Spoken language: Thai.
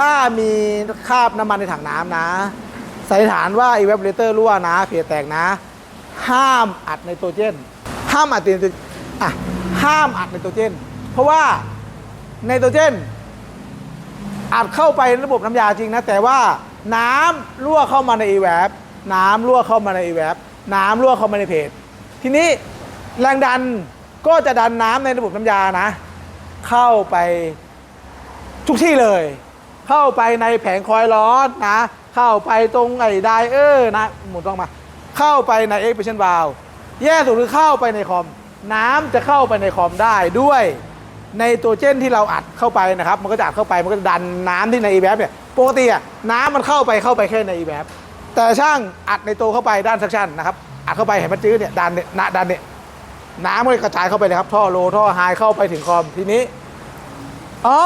ถ้ามีคราบน้ำมันในถังน้ำนะสันนิษฐานว่า evaporator รั่วนะเพจแตกนะ ห้ามอัดไนโตรเจน ห้ามอัดไนโตรอะห้ามอัดไนโตรเจน เพราะว่าไนโตรเจนอัดเข้าไปในระบบน้ำยาจริงนะ แต่ว่าน้ำรั่วเข้ามาใน e v a p น้ำรั่วเข้ามาใน e v a p น้ำรั่วเข้ามาในเพจทีนี้แรงดันก็จะดันน้ำในระบบน้ำยานะ เข้าไปทุกที่เลย เข้าไปในแผงคอยล์ร้อนนะ เข้าไปตรงไอ้ไดเออร์นะ หมุนต้องมา เข้าไปใน expansion valve แย่สุดคือเข้าไปในคอม น้ำจะเข้าไปในคอมได้ด้วยในตัวเจนที่เราอัดเข้าไปนะครับ มันก็จะอัดเข้าไปมันก็จะดันน้ำที่ใน e v a p เนี่ยปกติอะน้ำมันเข้าไปเข้าไปแค่ใน e v a p แต่ช่างอัดในตัวเข้าไปด้านซักชันนะครับอัดเข้าไปเห็นมันจื้อเนี่ยดันเนี่ยนะดันเนี่ยน้ำมันก็กระจายเข้าไปเลยครับ ท่อโลท่อไฮเข้าไปถึงคอมทีนี้อ๋อ